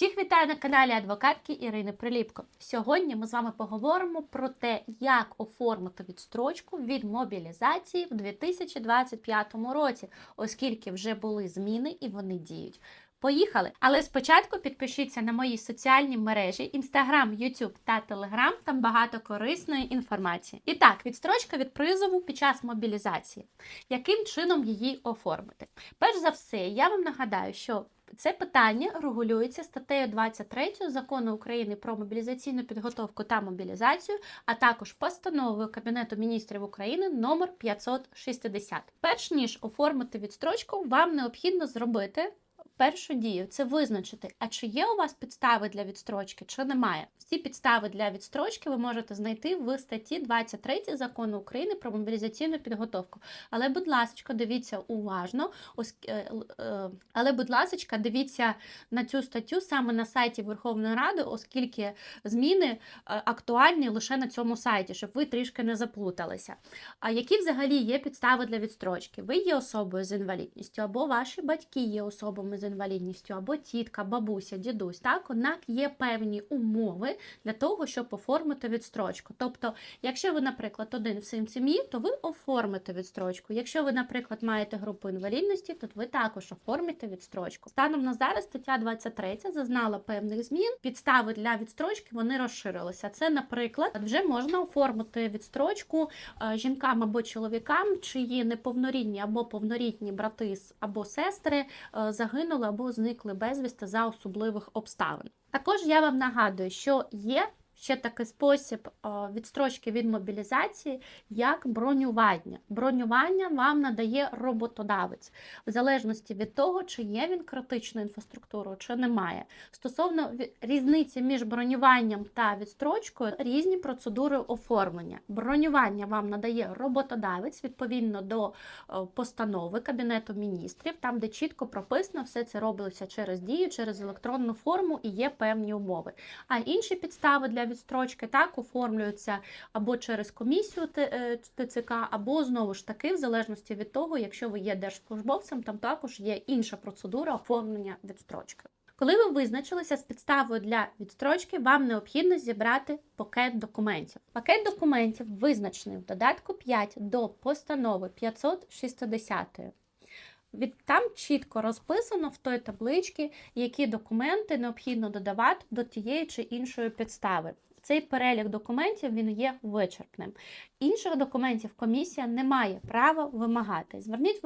Всіх вітаю на каналі адвокатки Ірини Приліпко. Сьогодні ми з вами поговоримо про те, як оформити відстрочку від мобілізації в 2025 році, оскільки вже були зміни і вони діють. Поїхали! Але спочатку підпишіться на мої соціальні мережі: Instagram, YouTube та Telegram. Там багато корисної інформації. І так, відстрочка від призову під час мобілізації. Яким чином її оформити? Перш за все, я вам нагадаю, що це питання регулюється статтею 23 закону України про мобілізаційну підготовку та мобілізацію, а також постановою Кабінету міністрів України номер 560. Перш ніж оформити відстрочку, вам необхідно зробити. Першу дію це визначити, а чи є у вас підстави для відстрочки, чи немає. Всі підстави для відстрочки ви можете знайти в статті 23 закону України про мобілізаційну підготовку. Але, будь ласка, дивіться уважно, е, е, але, будь ласка, дивіться на цю статтю саме на сайті Верховної Ради, оскільки зміни е, актуальні лише на цьому сайті, щоб ви трішки не заплуталися. А які взагалі є підстави для відстрочки? Ви є особою з інвалідністю, або ваші батьки є особами з інвалідністю, або тітка, бабуся, дідусь. Так, однак є певні умови для того, щоб оформити відстрочку. Тобто, якщо ви, наприклад, один в сім'ї, то ви оформите відстрочку. Якщо ви, наприклад, маєте групу інвалідності, то ви також оформите відстрочку. Станом на зараз стаття 23 зазнала певних змін. Підстави для відстрочки вони розширилися. Це, наприклад, вже можна оформити відстрочку е, жінкам або чоловікам, чиї неповнорідні або повнорідні брати або сестри е, загинули або зникли безвісти за особливих обставин. Також я вам нагадую, що є ще такий спосіб е, відстрочки від мобілізації, як бронювання. Бронювання вам надає роботодавець, в залежності від того, чи є він критичною інфраструктурою, чи немає. Стосовно різниці між бронюванням та відстрочкою, різні процедури оформлення. Бронювання вам надає роботодавець відповідно до е, постанови Кабінету міністрів, там, де чітко прописано, все це робилося через дію, через електронну форму і є певні умови. А інші підстави для відстрочки так оформлюються або через комісію е, ТЦК, або знову ж таки, в залежності від того, якщо ви є держслужбовцем, там також є інша процедура оформлення відстрочки. Коли ви визначилися з підставою для відстрочки, вам необхідно зібрати пакет документів. Пакет документів визначений в додатку 5 до постанови 560. Від там чітко розписано в той табличці, які документи необхідно додавати до тієї чи іншої підстави. Цей перелік документів він є вичерпним. Інших документів комісія не має права вимагати. Зверніть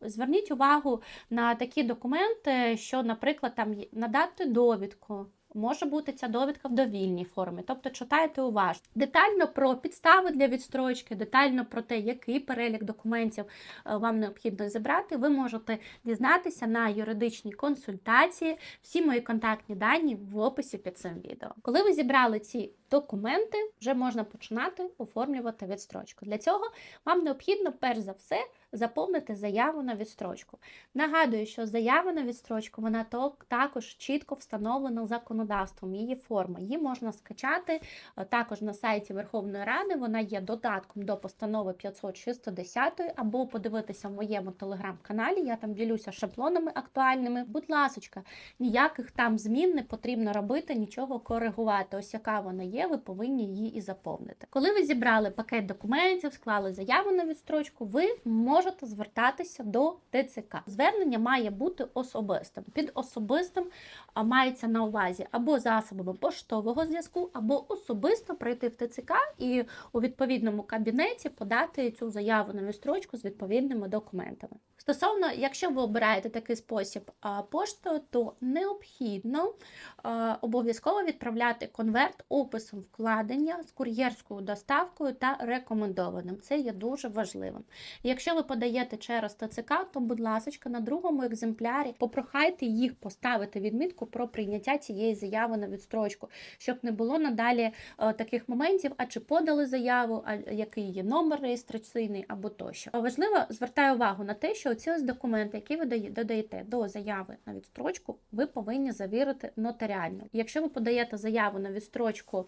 зверніть увагу на такі документи, що, наприклад, там надати довідку. Може бути ця довідка в довільній формі, тобто читайте уважно. Детально про підстави для відстрочки, детально про те, який перелік документів е, вам необхідно зібрати, ви можете дізнатися на юридичній консультації. Всі мої контактні дані в описі під цим відео. Коли ви зібрали ці документи, вже можна починати оформлювати відстрочку. Для цього вам необхідно перш за все заповнити заяву на відстрочку. Нагадую, що заява на відстрочку вона також чітко встановлена законодавством. Її форма. Її можна скачати е, також на сайті Верховної Ради. Вона є додатком до постанови 560 або подивитися в моєму телеграм-каналі. Я там ділюся шаблонами актуальними. Будь ласочка, ніяких там змін не потрібно робити, нічого коригувати. Ось яка вона є, ви повинні її і заповнити. Коли ви зібрали пакет документів, склали заяву на відстрочку, ви можете звертатися до ТЦК. Звернення має бути особистим. Під особистим мається на увазі або засобами поштового зв'язку, або особисто прийти в ТЦК і у відповідному кабінеті подати цю заяву на відстрочку з відповідними документами. Стосовно, якщо ви обираєте такий спосіб поштою, то необхідно обов'язково відправляти конверт описом вкладення з кур'єрською доставкою та рекомендованим. Це є дуже важливим. Якщо ви подаєте через ТЦК, то, будь ласка, на другому екземплярі попрохайте їх поставити відмітку про прийняття цієї заяви на відстрочку, щоб не було надалі таких моментів, а чи подали заяву, а який є номер реєстраційний або тощо. Важливо звертаю увагу на те, що ці ось документи, які ви додаєте до заяви на відстрочку, ви повинні завірити нотаріально. Якщо ви подаєте заяву на відстрочку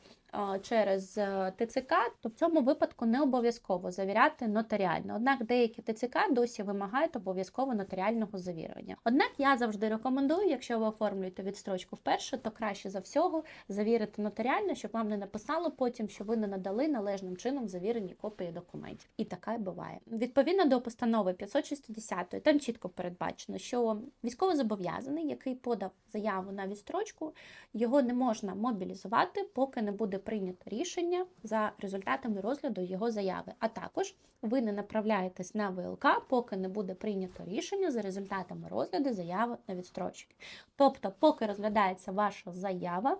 через е, ТЦК, то в цьому випадку не обов'язково завіряти нотаріально. Однак деякі ТЦК досі вимагають обов'язково нотаріального завірення. Однак я завжди рекомендую, якщо ви оформлюєте відстрочку вперше, то краще за всього завірити нотаріально, щоб вам не написало потім, що ви не надали належним чином завірені копії документів. І таке буває. Відповідно до постанови 560, там чітко передбачено, що військовозобов'язаний, який подав заяву на відстрочку, його не можна мобілізувати, поки не буде прийнято рішення за результатами розгляду його заяви. А також ви не направляєтесь на ВЛК, поки не буде прийнято рішення за результатами розгляду заяви на відстрочки. Тобто, поки розглядається ваша заява,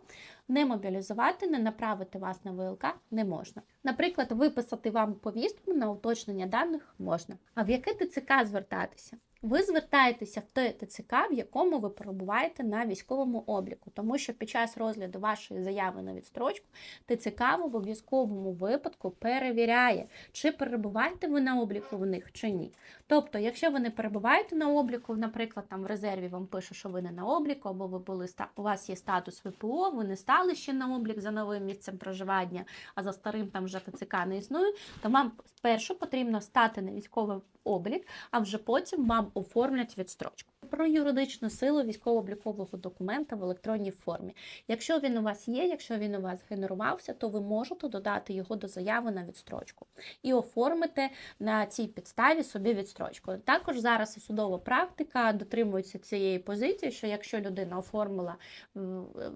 не мобілізувати, не направити вас на ВЛК не можна. Наприклад, виписати вам повістку на уточнення даних можна. А в яке ТЦК звертатися? Ви звертаєтеся в те ТЦК, в якому ви перебуваєте на військовому обліку, тому що під час розгляду вашої заяви на відстрочку ТЦК в обов'язковому випадку перевіряє, чи перебуваєте ви на обліку в них чи ні. Тобто, якщо ви не перебуваєте на обліку, наприклад, там в резерві вам пише, що ви не на обліку, або ви були у вас є статус ВПО, ви не стали ще на облік за новим місцем проживання, а за старим там вже ТЦК не існує, то вам спершу потрібно стати на військовий облік, а вже потім вам оформлять відстрочку. Про юридичну силу військово-облікового документа в електронній формі. Якщо він у вас є, якщо він у вас генерувався, то ви можете додати його до заяви на відстрочку і оформити на цій підставі собі відстрочку. Також зараз судова практика дотримується цієї позиції, що якщо людина оформила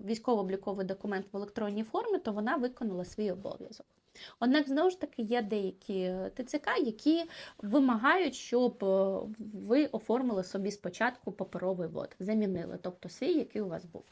військово-обліковий документ в електронній формі, то вона виконала свій обов'язок. Однак знову ж таки є деякі ТЦК, які вимагають, щоб е, ви оформили собі спочатку паперовий вод, замінили, тобто свій, який у вас був.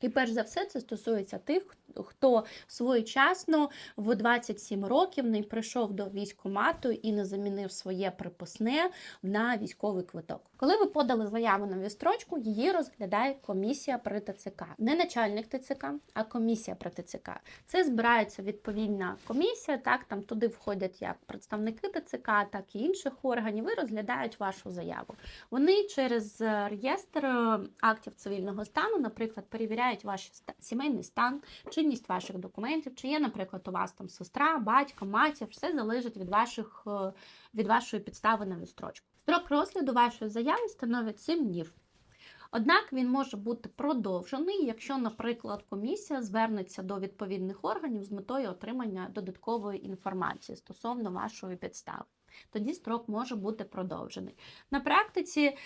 І перш за все це стосується тих, хто своєчасно в 27 років не прийшов до військкомату і не замінив своє приписне на військовий квиток. Коли ви подали заяву на відстрочку, її розглядає комісія при ТЦК. Не начальник ТЦК, а комісія при ТЦК. Це збирається відповідна комісія. Так там туди входять як представники ТЦК, так і інших органів. і розглядають вашу заяву. Вони через реєстр е, актів цивільного стану, наприклад, перевіряють ваш сімейний стан, чинність ваших документів, чи є, наприклад, у вас там сестра, батько, матір, все залежить від ваших е, від вашої підстави на відстрочку. Строк розгляду вашої заяви становить 7 днів. Однак він може бути продовжений, якщо, наприклад, комісія звернеться до відповідних органів з метою отримання додаткової інформації стосовно вашої підстави. Тоді строк може бути продовжений. На практиці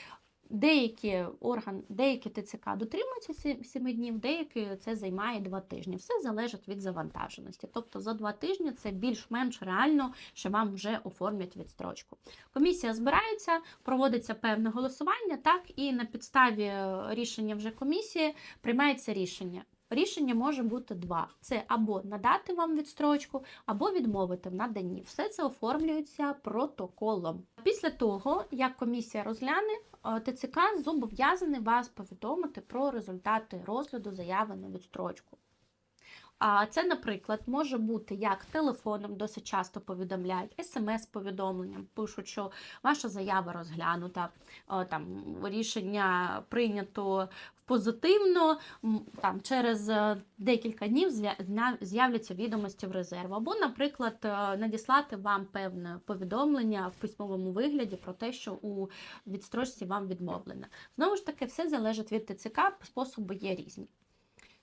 деякі органи, деякі ТЦК дотримуються 7 днів, деякі це займає 2 тижні. Все залежить від завантаженості. Тобто за 2 тижні це більш-менш реально, що вам вже оформлять відстрочку. Комісія збирається, проводиться певне голосування, так і на підставі рішення вже комісії приймається рішення. Рішення може бути два: це або надати вам відстрочку, або відмовити в наданні. Все це оформлюється протоколом. Після того, як комісія розгляне, е, ТЦК зобов'язаний вас повідомити про результати розгляду заяви на відстрочку. А це, наприклад, може бути як телефоном, досить часто повідомляють, смс-повідомленням, пишуть, що ваша заява розглянута, там рішення прийнято позитивно, там через е, декілька днів з'являться відомості в резерв. Або, наприклад, е, надіслати вам певне повідомлення в письмовому вигляді про те, що у відстрочці вам відмовлено. Знову ж таки, все залежить від ТЦК, способи є різні.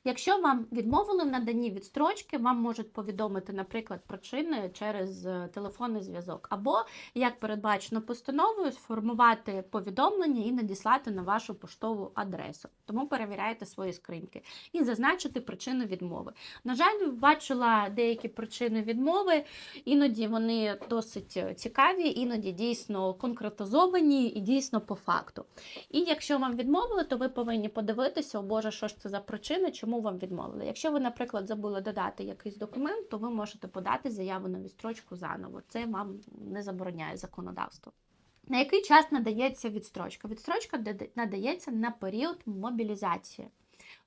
Якщо вам відмовили в наданні відстрочки, вам можуть повідомити, наприклад, причини через е, телефонний зв'язок, або, як передбачено постановою, сформувати повідомлення і надіслати на вашу поштову адресу. Тому перевіряйте свої скриньки і зазначити причину відмови. На жаль, бачила деякі причини відмови, іноді вони досить цікаві, іноді дійсно конкретизовані і дійсно по факту. І якщо вам відмовили, то ви повинні подивитися, о Боже, що ж це за причина, чому вам відмовили. Якщо ви, наприклад, забули додати якийсь документ, то ви можете подати заяву на відстрочку заново. Це вам не забороняє законодавство. На який час надається відстрочка? Відстрочка надається на період мобілізації.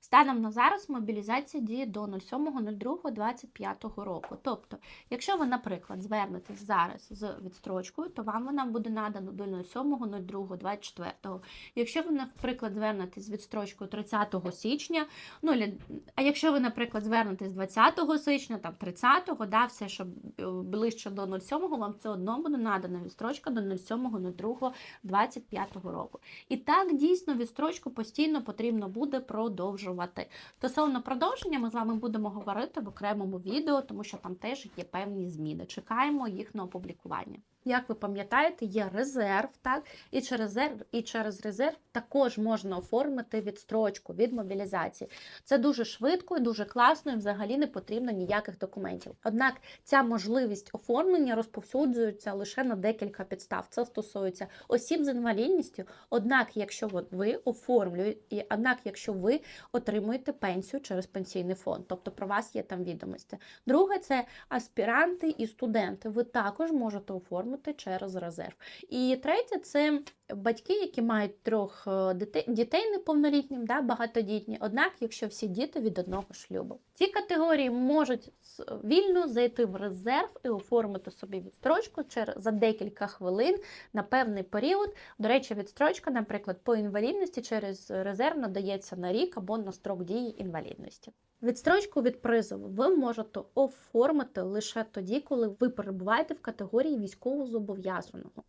Станом на зараз мобілізація діє до 07.02.25 року. Тобто, якщо ви, наприклад, звернетесь зараз з відстрочкою, то вам вона буде надана до 07.02.24. Якщо ви, наприклад, звернетесь з відстрочкою 30 січня, ну, а якщо ви, наприклад, звернетесь 20 січня, там 30-го, да, все, що е, ближче до 07-го, вам все одно буде надана відстрочка до 07.02.25 року. І так дійсно відстрочку постійно потрібно буде продовжувати. Стосовно продовження, ми з вами будемо говорити в окремому відео, тому що там теж є певні зміни. Чекаємо їх на опублікування. Як ви пам'ятаєте, є резерв, так і через резерв, і через резерв також можна оформити відстрочку від мобілізації. Це дуже швидко і дуже класно, і взагалі не потрібно ніяких документів. Однак ця можливість оформлення розповсюджується лише на декілька підстав. Це стосується осіб з інвалідністю. Однак, якщо ви- оформлюєте, однак, якщо ви отримуєте пенсію через пенсійний фонд, тобто про вас є там відомості. Друге, це аспіранти і студенти. Ви також можете оформити через резерв. І третє, це батьки, які мають трьох е, дітей, дітей неповнолітнім, да, багатодітні. Однак, якщо всі діти від одного шлюбу, ці категорії можуть вільно зайти в резерв і оформити собі відстрочку через за декілька хвилин на певний період. До речі, відстрочка, наприклад, по інвалідності через резерв надається на рік або на строк дії інвалідності. Відстрочку від призову ви можете оформити лише тоді, коли ви перебуваєте в категорії військовозобов'язаного.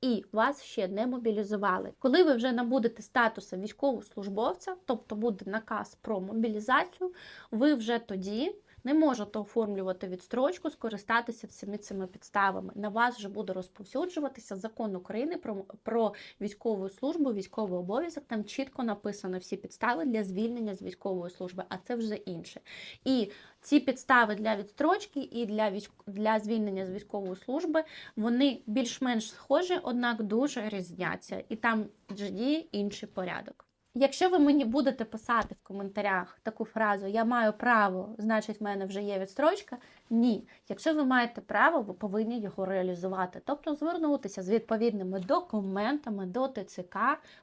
І вас ще не мобілізували. Коли ви вже набудете статусу військовослужбовця, тобто буде наказ про мобілізацію, ви вже тоді не можете оформлювати відстрочку, скористатися всіми цими підставами. На вас вже буде розповсюджуватися закон України про, про військову службу, військовий обов'язок. Там чітко написано всі підстави для звільнення з військової служби, а це вже інше. І ці підстави для відстрочки і для військ... для звільнення з військової служби вони більш-менш схожі, однак дуже різняться, і там вже діє інший порядок. Якщо ви мені будете писати в коментарях таку фразу Я маю право, значить, в мене вже є відстрочка. Ні. Якщо ви маєте право, ви повинні його реалізувати. Тобто звернутися з відповідними документами до ТЦК,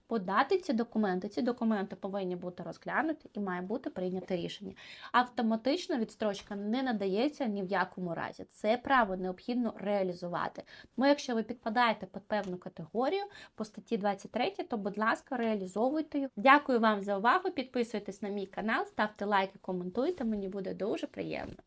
подати ці документи. Ці документи повинні бути розглянуті і має бути прийнято рішення. Автоматична відстрочка не надається ні в якому разі. Це право необхідно реалізувати. Тому, якщо ви підпадаєте під певну категорію по статті 23, то, будь ласка, реалізовуйте її. Дякую вам за увагу. Підписуйтесь на мій канал, ставте лайки, коментуйте. Мені буде дуже приємно.